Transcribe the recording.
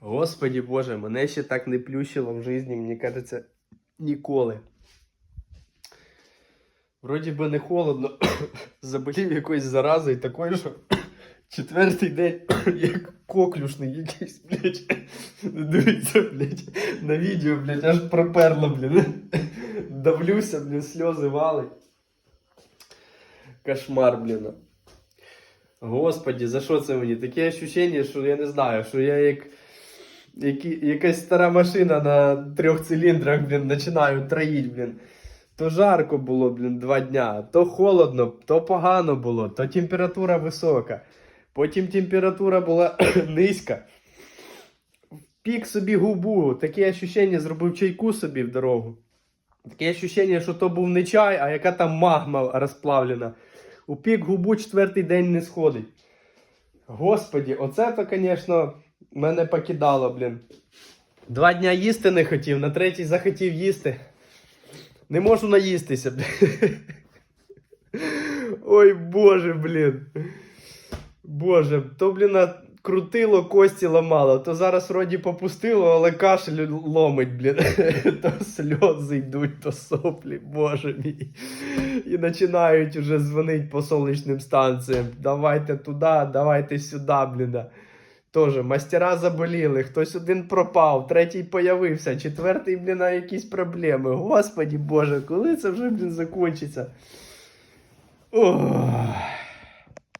Господі Боже, мене ще так не плющило в житті, мені кажеться, ніколи. Вроді би не холодно, заболів якоюсь заразою такою, що четвертий день як коклюшний якийсь, блядь. Дивіться, блядь, на відео, блядь, аж проперло, блядь. Давлюся, блядь, сльози валить. Кошмар, блін. Господі, за що це мені? Таке ощущення, що я не знаю, що я як, які, якась стара машина на трьох циліндрах, блін, починаю троїть, блін. То жарко було, блін, два дня, то холодно, то погано було, то температура висока. Потім температура була низька. Пік собі губу, таке ощущення, зробив чайку собі в дорогу. Таке ощущення, що то був не чай, а яка там магма розплавлена. У пік губу четвертий день не сходить. Господі, оце то, звісно, мене покидало, блін. Два дня їсти не хотів, на третій захотів їсти. Не можу наїстися, блін. Ой, боже, блін. Боже, то, блін, крутило, кості ламало, то зараз вроді попустило, але кашель ломить, блін. То сльози йдуть, то соплі, боже мій. І починають уже дзвонити по сонячним станціям. Давайте туди, давайте сюди, блін. Тоже мастера заболіли, хтось один пропав, третій появився, четвертий, блін, на якісь проблеми. Господі Боже, коли це вже, блін, закінчиться? Ох.